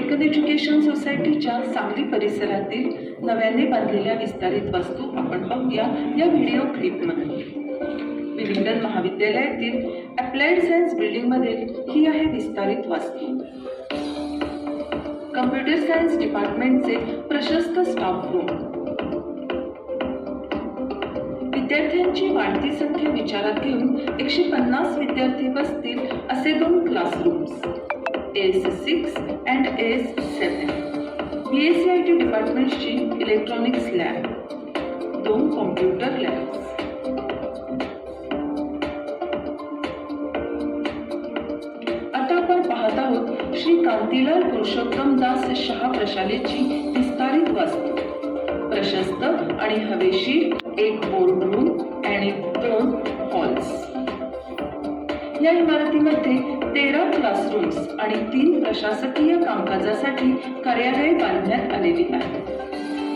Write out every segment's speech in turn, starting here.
एकद एज्युकेशन सोसायटीच्या सांगली परिसरातील नव्याने बांधलेल्या विस्तारित वस्तू आपण पाहूया या व्हिडिओ क्लिपमध्ये विलिंगडन महाविद्यालयातील अप्लाइड सायन्स बिल्डिंगमधील ही आहे विस्तारित वास्तू. कम्प्युटर सायन्स डिपार्टमेंटचे प्रशस्त स्टाफ रूम विद्यार्थ्यांची वाढती संख्या विचारात घेऊन एकशे पन्नास विद्यार्थी बसतील असे दोन classrooms S six and S seven B S C I T डिपार्टमेंटची electronics lab दोन कॉम्प्युटर लॅब्स आता आपण पाहत आहोत श्री कांतीलाल पुरुषोत्तम दास शहा प्रशालेची विस्तारित वास्तू. प्रशस्त आणि हवेशीर एक बोर्ड रूम आणि दोन हॉल्स या इमारतीमध्ये तेरा क्लासरूम्स आणि तीन प्रशासकीय कामकाजासाठी कार्यालय बांधण्यात आलेली आहेत.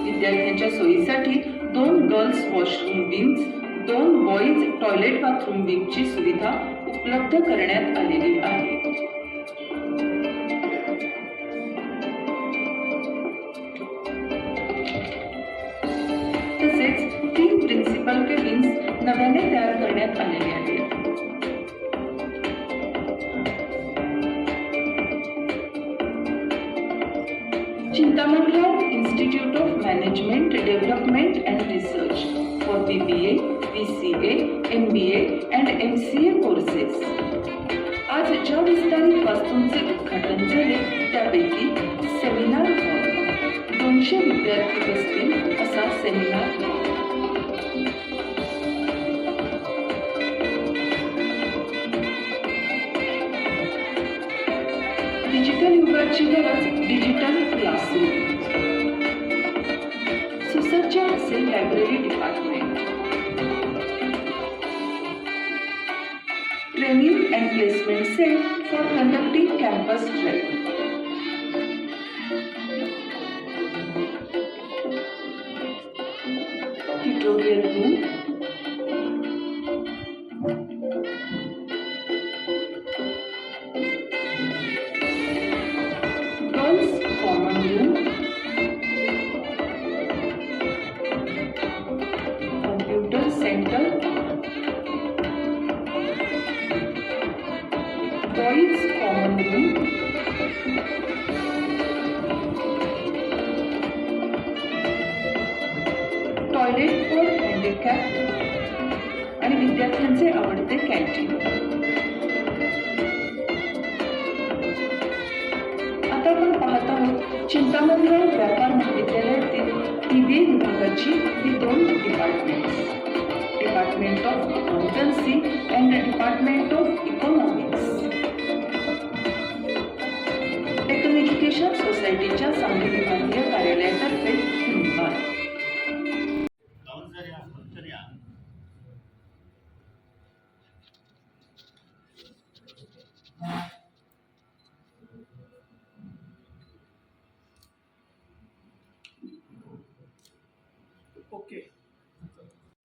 विद्यार्थ्यांच्या सोयीसाठी दोन गर्ल्स वॉशरूम विंग्स दोन बॉईज टॉयलेट बाथरूम विंगची सुविधा उपलब्ध करण्यात आलेली आहे. वास्तूंचे उद्घाटन झाले त्यापैकी सेमिनार दोनशे विद्यार्थी बसतील असा सेमिनार डिजिटल युगाची गरज डिजिटल क्लासरूम सुसज्ज असेल library department training and placement cell for conducting campus trip. Chintamanrao व्यापार महाविद्यालयातील टी बी विभागाची ही दोन departments department of accountancy and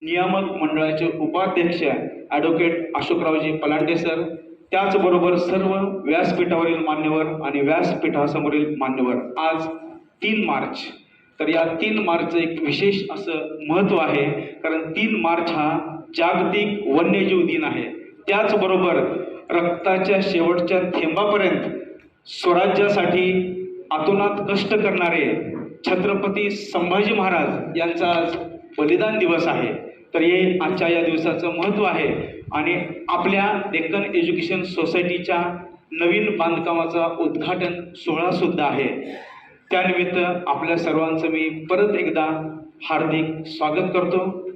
नियामक मंडळाचे उपाध्यक्ष ॲडव्होकेट अशोकरावजी पलांडे सर त्याचबरोबर सर्व व्यासपीठावरील मान्यवर आणि व्यासपीठासमोरील मान्यवर. आज तीन मार्च. तर या तीन मार्चचं एक विशेष असं महत्त्व आहे कारण तीन मार्च हा जागतिक वन्यजीव दिन आहे. त्याचबरोबर रक्ताच्या शेवटच्या थेंबापर्यंत स्वराज्यासाठी आतोनात कष्ट करणारे छत्रपती संभाजी महाराज यांचा आज बलिदान दिवस आहे. तर हे आजच्या या दिवसाचं महत्त्व आहे. आणि आपल्या डेक्कन एज्युकेशन सोसायटीच्या नवीन बांधकामाचा उद्घाटन सोहळासुद्धा आहे. त्यानिमित्त आपल्या सर्वांचं मी परत एकदा हार्दिक स्वागत करतो.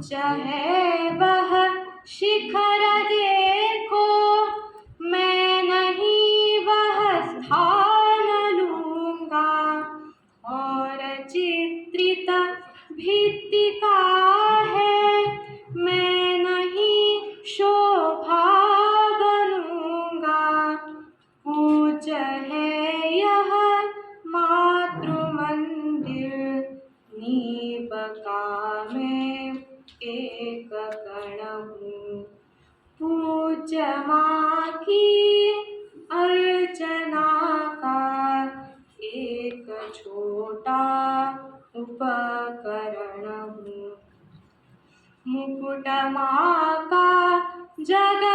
उच्च है जग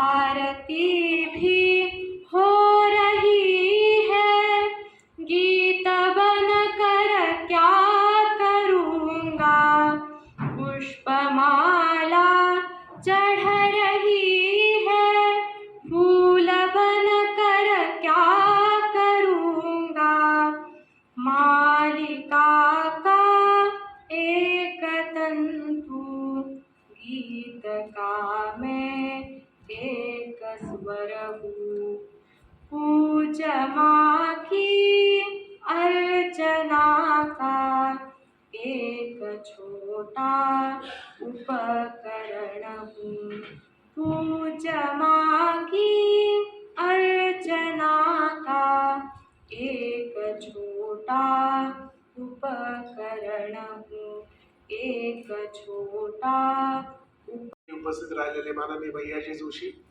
आरती भी हो रही है। गीत बन कर क्या करूँगा? पुष्पमाला चढ़ रही है। फूल बन कर क्या करूँगा? मालिका का एक तंतु गीत का एक स्वर पूज की अर्चना का एक छोटा उपकरण. हूँ पूज माँ की अर्चना का एक छोटा उपकरण. हूँ एक छोटा उपस्थित राहिलेले माननीय भैयाजी जोशी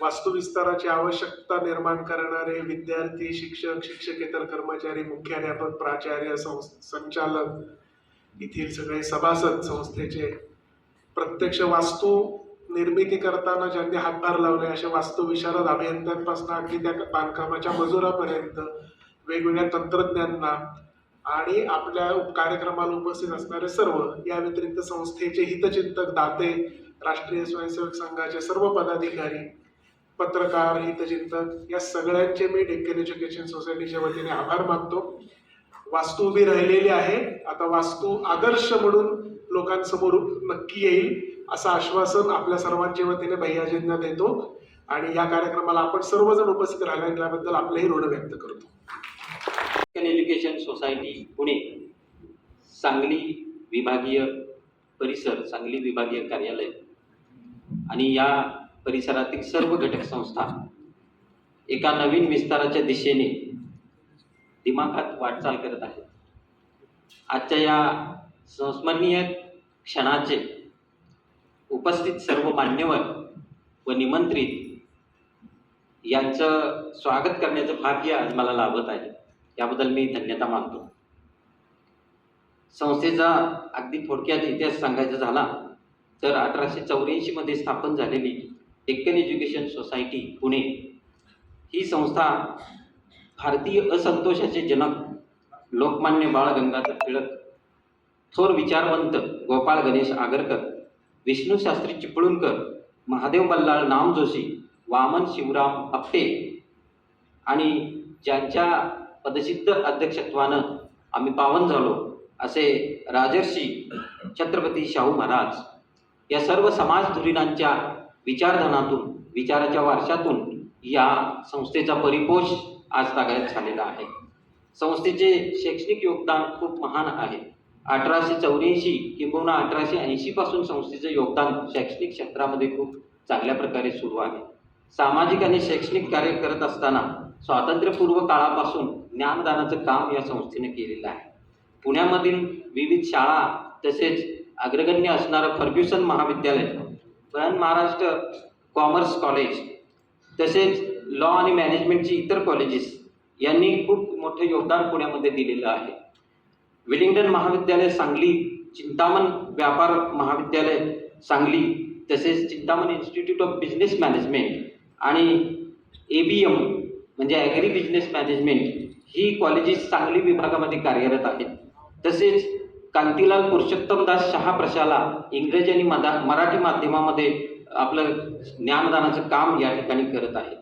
वास्तुविस्ताराची आवश्यकता निर्माण करणारे विद्यार्थी शिक्षक शिक्षकेतर कर्मचारी मुख्याध्यापक प्राचार्य संस संचालक येथील सगळे सभासद संस्थेचे प्रत्यक्ष वास्तू निर्मिती करताना ज्यांनी हातभार लावले अशा वास्तुविशारद अभियंत्यांपासून अगदी त्या बांधकामाच्या मजुरापर्यंत वेगवेगळ्या तंत्रज्ञांना आणि आपल्या कार्यक्रमाला उपस्थित असणारे सर्व या व्यतिरिक्त संस्थेचे हितचिंतक दाते राष्ट्रीय स्वयंसेवक संघाचे सर्व पदाधिकारी पत्रकार हितचिंतक या सगळ्यांचे मी डेक्कन एज्युकेशन सोसायटीच्या वतीने आभार मानतो. वास्तू उभी राहिलेली आहे. आता वास्तू आदर्श म्हणून लोकांसमोर नक्की येईल असं आश्वासन आपल्या सर्वांच्या वतीने भैयाजींना देतो. आणि या कार्यक्रमाला आपण सर्वजण उपस्थित राहिल्याबद्दल आपलेही ऋण व्यक्त करतो. American education society Pune Sangli विभागीय परिसर सांगली विभागीय कार्यालय. आणि या परिसरातील सर्व घटक संस्था एका नवीन विस्ताराच्या दिशेने दिमाखात वाटचाल करत आहेत. आजच्या या संस्मरणीय क्षणाचे उपस्थित सर्व मान्यवर व निमंत्रित यांचं स्वागत करण्याचं भाग्य आज मला लाभत आहे. याबद्दल मी धन्यता मानतो. संस्थेचा अगदी थोडक्यात इतिहास सांगायचा झाला तर अठराशे चौऱ्याऐंशीमध्ये स्थापन झालेली डेक्कन एज्युकेशन सोसायटी पुणे. ही संस्था भारतीय असंतोषाचे जनक लोकमान्य बाळ गंगाधर टिळक थोर विचारवंत गोपाळ गणेश आगरकर विष्णू शास्त्री चिपळूणकर महादेव बल्लाळ नाम जोशी वामन शिवराम आपटे आणि ज्यांच्या पदसिद्ध अध्यक्षत्वानं आम्ही पावन झालो असे राजर्षी छत्रपती शाहू महाराज. या सर्व समाज धुरीणांच्या विचारधनातून विचाराच्या वारशातून या संस्थेचा परिपोष आज तागायत झालेला आहे. संस्थेचे शैक्षणिक योगदान खूप महान आहे. अठराशे चौऱ्याऐंशी किंबहुना अठराशे ऐंशीपासून संस्थेचं योगदान शैक्षणिक क्षेत्रामध्ये खूप चांगल्या प्रकारे सुरू आहे. सामाजिक आणि शैक्षणिक कार्य करत असताना स्वातंत्र्यपूर्व काळापासून ज्ञानदानाचं काम या संस्थेने केलेलं आहे. पुण्यामधील विविध शाळा तसेच अग्रगण्य असणारं फर्ग्युसन महाविद्यालय बृहन महाराष्ट्र कॉमर्स कॉलेज तसेच लॉ आणि मॅनेजमेंटची इतर कॉलेजेस यांनी खूप मोठं योगदान पुण्यामध्ये दिलेलं आहे. विलिंग्डन महाविद्यालय सांगली चिंतामण व्यापार महाविद्यालय सांगली तसेच Chintaman institute of business management आणि ए बी एम म्हणजे ॲग्री बिझनेस मॅनेजमेंट ही कॉलेजेस सांगली विभागामध्ये कार्यरत आहेत. तसेच कांतीलाल पुरुषोत्तमदास शहा प्रशाला इंग्रजी आणि मदा मराठी माध्यमामध्ये आपलं ज्ञानदानाचं काम या ठिकाणी करत आहेत.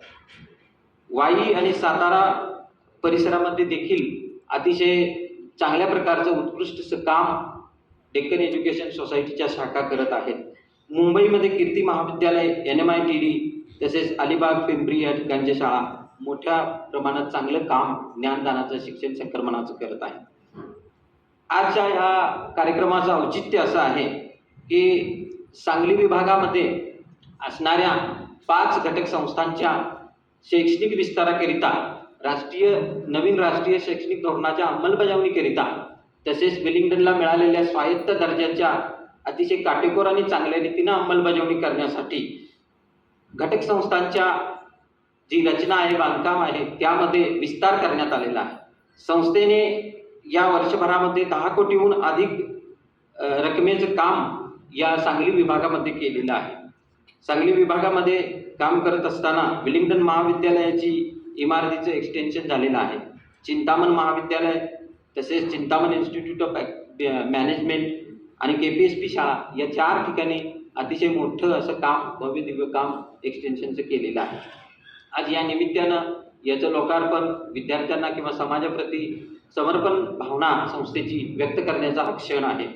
वाई आणि सातारा परिसरामध्ये देखील अतिशय चांगल्या प्रकारचं उत्कृष्ट काम डेक्कन एज्युकेशन सोसायटीच्या शाखा करत आहेत. मुंबईमध्ये कीर्ती महाविद्यालय N M I T D तसेच अलिबाग पिंपरी या ठिकाणच्या शाळा मोठ्या प्रमाणात चांगलं काम ज्ञानदानाचं शिक्षण संक्रमणाचं करत आहे आजच्या ह्या कार्यक्रमाचं औचित्य असं आहे की सांगली विभागामध्ये असणाऱ्या पाच घटक संस्थांच्या शैक्षणिक विस्ताराकरिता राष्ट्रीय नवीन राष्ट्रीय शैक्षणिक धोरणाच्या अंमलबजावणीकरिता तसेच विलिंग्डनला मिळालेल्या स्वायत्त दर्जाच्या अतिशय काटेकोर आणि चांगल्या रीतीनं अंमलबजावणी करण्यासाठी घटक संस्थांच्या जी रचना आहे बांधकाम आहे त्यामध्ये विस्तार करण्यात आलेला आहे. संस्थेने या वर्षभरामध्ये दहा कोटीहून अधिक रकमेचं काम या सांगली विभागामध्ये केलेलं आहे. सांगली विभागामध्ये काम करत असताना विलिंग्डन महाविद्यालयाची इमारतीचं एक्सटेन्शन झालेलं आहे. चिंतामण महाविद्यालय तसेच चिंतामण इन्स्टिट्यूट ऑफ मॅनेजमेंट आणि के पी एस पी शाळा या चार ठिकाणी अतिशय मोठं असं काम भव्य दिव्य काम एक्सटेन्शनचं केलेलं आहे. आज या निमित्तानं याचं लोकार्पण विद्यार्थ्यांना किंवा समाजाप्रती समर्पण भावना संस्थेची व्यक्त करण्याचा हा क्षण आहे.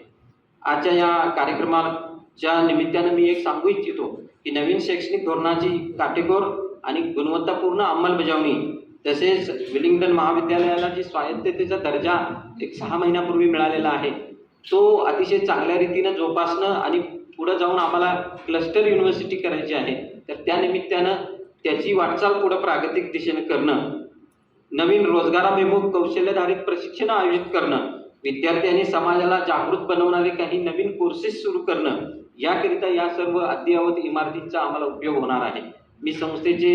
आजच्या या कार्यक्रमाच्या निमित्तानं मी एक सांगू इच्छितो की नवीन शैक्षणिक धोरणाची काटेकोर आणि गुणवत्तापूर्ण अंमलबजावणी तसेच विलिंग्डन महाविद्यालयाला जी स्वायत्ततेचा दर्जा एक सहा महिन्यापूर्वी मिळालेला आहे तो अतिशय चांगल्या रीतीनं जोपासणं आणि पुढं जाऊन आम्हाला क्लस्टर युनिव्हर्सिटी करायची आहे तर त्या निमित्तानं त्याची वाटचाल पुढं प्रागतिक दिशेनं करणं नवीन रोजगाराभिमुख कौशल्यधारित प्रशिक्षण आयोजित करणं विद्यार्थी आणि समाजाला जागृत बनवणारे काही नवीन कोर्सेस सुरू करणं याकरिता या सर्व अद्ययावत इमारतींचा आम्हाला उपयोग होणार आहे. मी संस्थेचे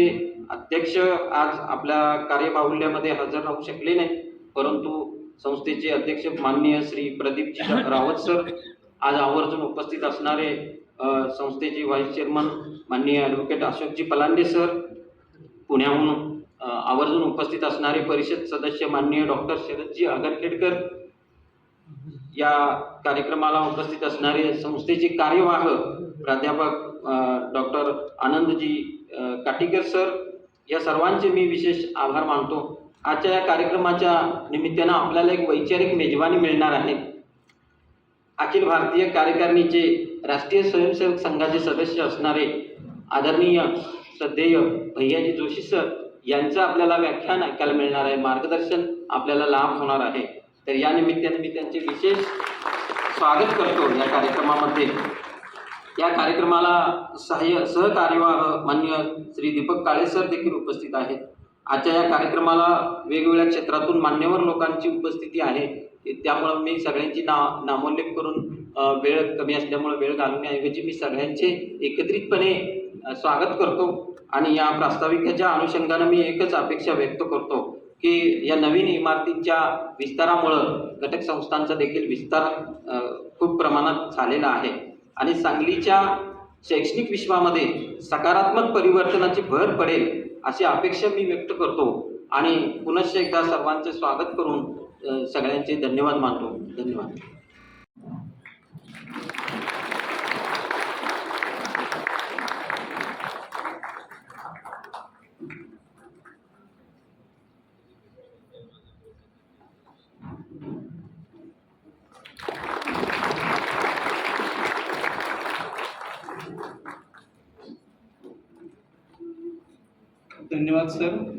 अध्यक्ष आज आपल्या कार्यबाहुल्यामध्ये हजर राहू शकले नाही परंतु संस्थेचे अध्यक्ष माननीय श्री प्रदीपजी रावत सर आज आवर्जून उपस्थित असणारे संस्थेचे व्हाईस चेअरमन माननीय ॲडव्होकेट अशोकजी पलांडे सर पुण्याहून आवर्जून उपस्थित असणारे परिषद सदस्य माननीय डॉक्टर शरदजी आगरखेडकर या कार्यक्रमाला उपस्थित असणारे संस्थेचे कार्यवाह प्राध्यापक डॉक्टर आनंदजी काटीकर सर या सर्वांचे मी विशेष आभार मानतो. आजच्या या कार्यक्रमाच्या निमित्तानं आपल्याला एक वैचारिक मेजवानी मिळणार आहे. अखिल भारतीय कार्यकारिणीचे राष्ट्रीय स्वयंसेवक संघाचे सदस्य असणारे आदरणीय श्रद्धेय भैयाजी जोशी सर यांचं आपल्याला व्याख्यान ऐकायला मिळणार आहे मार्गदर्शन आपल्याला लाभ होणार आहे. तर या निमित्ताने मी त्यांचे विशेष स्वागत करतो या कार्यक्रमामध्ये. या कार्यक्रमाला सहाय्य सहकार्यवाह मान्य श्री दीपक काळे सर देखील उपस्थित आहेत. आजच्या या कार्यक्रमाला वेगवेगळ्या क्षेत्रातून मान्यवर लोकांची उपस्थिती आहे. त्यामुळं मी सगळ्यांची ना नामोल्लेख करून वेळ कमी असल्यामुळे वेळ घालवण्याऐवजी मी सगळ्यांचे एकत्रितपणे स्वागत करतो. आणि या प्रास्ताविकेच्या अनुषंगानं मी एकच अपेक्षा व्यक्त करतो की या नवीन इमारतींच्या विस्तारामुळं घटक संस्थांचा देखील विस्तार खूप प्रमाणात झालेला आहे. आणि सांगलीच्या शैक्षणिक विश्वामध्ये सकारात्मक परिवर्तनाची भर पडेल अशी अपेक्षा मी व्यक्त करतो. आणि पुनश्च एकदा सर्वांचे स्वागत करून सगळ्यांचे धन्यवाद मानतो. धन्यवाद. धन्यवाद सर